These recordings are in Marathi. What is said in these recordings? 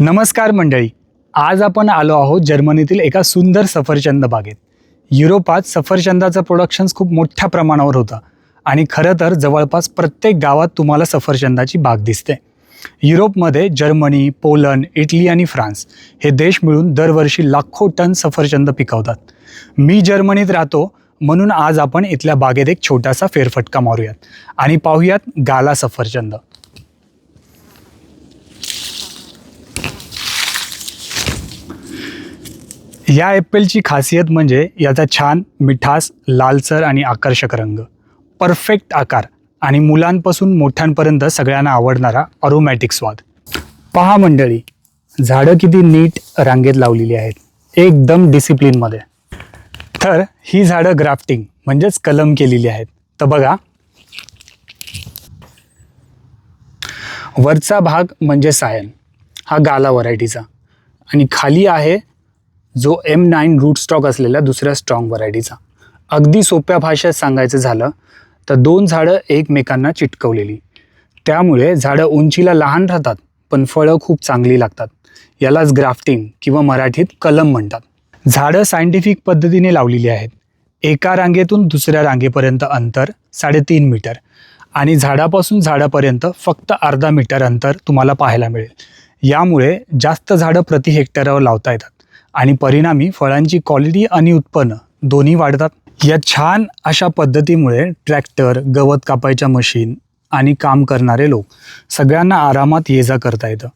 नमस्कार मंडळी. आज आपण आलो आहोत जर्मनीतील एका सुंदर सफरचंद बागेत. युरोपात सफरचंदाचं प्रोडक्शन्स खूप मोठ्या प्रमाणावर होतं आणि खरं तर जवळपास प्रत्येक गावात तुम्हाला सफरचंदाची बाग दिसते. युरोपमध्ये जर्मनी पोलंड इटली आणि फ्रान्स हे देश मिळून दरवर्षी लाखो टन सफरचंद पिकवतात. मी जर्मनीत राहतो म्हणून आज आपण इथल्या बागेत एक छोटासा फेरफटका मारूयात आणि पाहूयात गाला सफरचंद. या ॲपलची खासियत म्हणजे याचा छान मिठास लालसर आणि आकर्षक रंग. परफेक्ट आकार आणि मुलांपासून मोठ्यांपर्यंत सगळ्यांना आवडणारा अरोमॅटिक स्वाद. पहा मंडळी झाडं किती नीट रांगेत लावलेली आहेत. एकदम डिसिप्लिनमध्ये तर ही झाडं ग्राफ्टिंग म्हणजेच कलम केलेली आहेत. तर बघा. वरचा भाग म्हणजे सायन. हा गाला व्हरायटीचा. आणि खाली आहे जो एम नाईन रूट स्टॉक असलेल्या दुसऱ्या स्ट्रॉंग व्हरायटीचा अगदी सोप्या भाषेत सांगायचं झालं तर दोन झाडं एकमेकांना चिटकवलेली. त्यामुळे झाडं उंचीला लहान राहतात पण फळं खूप चांगली लागतात. यालाच ग्राफ्टिंग किंवा मराठीत कलम म्हणतात. झाडं सायंटिफिक पद्धतीने लावलेली आहेत. एका रांगेतून दुसऱ्या रांगेपर्यंत अंतर साडेतीन मीटर आणि झाडापासून झाडापर्यंत फक्त अर्धा मीटर अंतर तुम्हाला पाहायला मिळेल. यामुळे जास्त झाडं प्रति हेक्टरवर लावता येतात. आणि परिणामी फळांची क्वालिटी आणि उत्पन्न दोन्ही वाढतात. या छान अशा पद्धतीमुळे ट्रॅक्टर गवत कापायच्या मशीन आणि काम करणारे लोक सगळ्यांना आरामात ये जा करता येतं.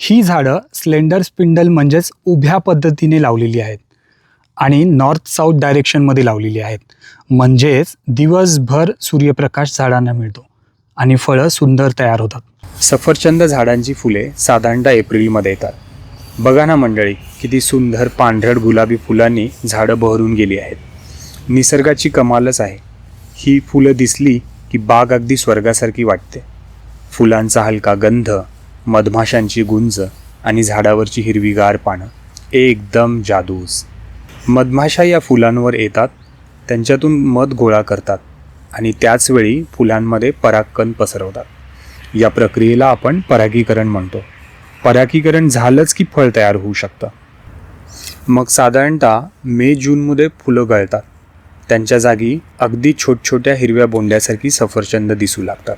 ही झाडं स्लेंडर स्पिंडल म्हणजेच उभ्या पद्धतीने लावलेली आहेत आणि नॉर्थ साऊथ डायरेक्शनमध्ये लावलेली आहेत. म्हणजेच दिवसभर सूर्यप्रकाश झाडांना मिळतो आणि फळं सुंदर तयार होतात. सफरचंद झाडांची फुले साधारणतः एप्रिलमध्ये येतात. बघा ना मंडळी किती सुंदर पांढरट गुलाबी फुलांनी झाडं बहरून गेली आहेत. निसर्गाची कमालच आहे. ही फुलं दिसली की बाग अगदी स्वर्गासारखी वाटते. फुलांचा हलका गंध मधमाशांची गुंज आणि झाडावरची हिरवीगार पानं एकदम जादूस. मधमाशा या फुलांवर येतात त्यांच्यातून मध गोळा करतात आणि त्याचवेळी फुलांमध्ये परागकण पसरवतात. या प्रक्रियेला आपण परागीकरण म्हणतो. परागीकरण झालंच की फळ तयार होऊ शकतं. मग साधारणतः मे जूनमध्ये फुलं गळतात. त्यांच्या जागी अगदी छोटछोट्या हिरव्या बोंड्यासारखी सफरचंद दिसू लागतात.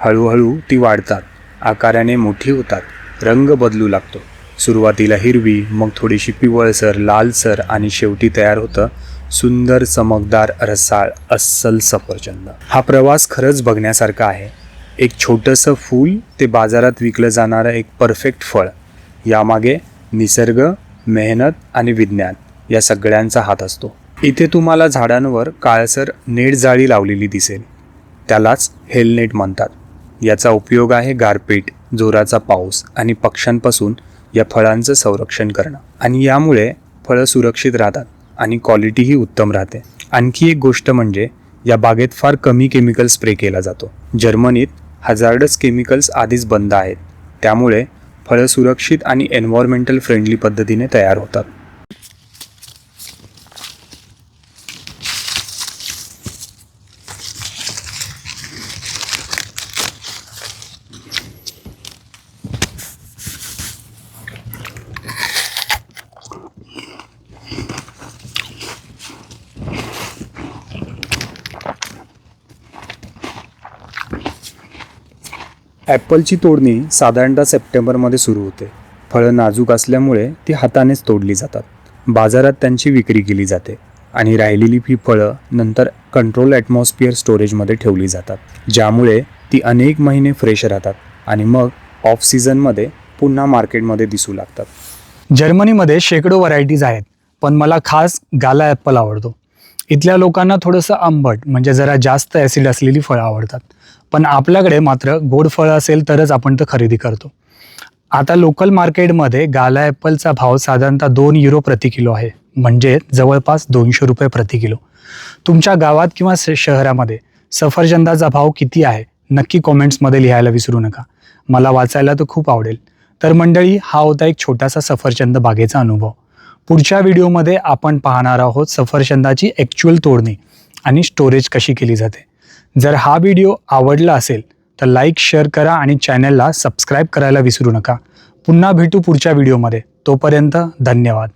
हळूहळू ती वाढतात. आकाराने मोठी होतात. रंग बदलू लागतो. सुरुवातीला हिरवी मग थोडीशी पिवळसर लालसर आणि शेवटी तयार होतं सुंदर चमकदार रसाळ अस्सल सफरचंद. हा प्रवास खरंच बघण्यासारखा आहे. एक छोटंसं फूल ते बाजारात विकलं जाणारं एक परफेक्ट फळ. यामागे निसर्ग मेहनत आणि विज्ञान या सगळ्यांचा हात असतो. इथे तुम्हाला झाडांवर काळसर नेट जाळी लावलेली दिसेल. त्यालाच हेलनेट म्हणतात. याचा उपयोग आहे गारपीट जोराचा पाऊस आणि पक्ष्यांपासून या फळांचं संरक्षण करणं. आणि यामुळे फळं सुरक्षित राहतात आणि क्वालिटीही उत्तम राहते. आणखी एक गोष्ट म्हणजे या बागेत फार कमी केमिकल स्प्रे केला जातो. जर्मनीत हजार्डस केमिकल्स आधीच बंद आहेत. त्यामुळे फळं सुरक्षित आणि एन्व्हायरमेंटल फ्रेंडली पद्धतीने तयार होतात. ॲपलची तोडणी साधारणतः सप्टेंबरमध्ये सुरू होते. फळं नाजूक असल्यामुळे ती हातानेच तोडली जातात. बाजारात त्यांची विक्री केली जाते आणि राहिलेली ही फळं नंतर कंट्रोल ॲटमॉस्फिअर स्टोरेजमध्ये ठेवली जातात ज्यामुळे ती अनेक महिने फ्रेश राहतात आणि मग ऑफ सीझनमध्ये पुन्हा मार्केटमध्ये दिसू लागतात. जर्मनीमध्ये शेकडो व्हरायटीज आहेत पण मला खास गाला ॲपल आवडतो. इथल्या लोकांना थोडंसं आंबट म्हणजे जरा जास्त ॲसिड असलेली फळं आवडतात. पण आपल्याकडे मात्र गोड फळं असेल तरच आपण ते खरेदी करतो. आता लोकल मार्केटमध्ये गाला ॲपलचा भाव साधारणतः दोन युरो प्रति किलो आहे. म्हणजे जवळपास दोनशे रुपये प्रति किलो. तुमच्या गावात किंवा श- शहरामध्ये सफरचंदाचा भाव किती आहे? नक्की कॉमेंट्समध्ये लिहायला विसरू नका. मला वाचायला तर खूप आवडेल. तर मंडळी हा होता एक छोटासा सफरचंद बागेचा अनुभव. पुढच्या व्हिडिओमध्ये आपण पाहणार आहोत सफरचंदाची ॲक्च्युअल तोडणी आणि स्टोरेज कशी केली जाते. जर हा व्हिडिओ आवडला असेल तर लाईक शेअर करा आणि चॅनलला सबस्क्राईब करायला विसरू नका. पुन्हा भेटू पुढच्या व्हिडिओमध्ये. तोपर्यंत धन्यवाद.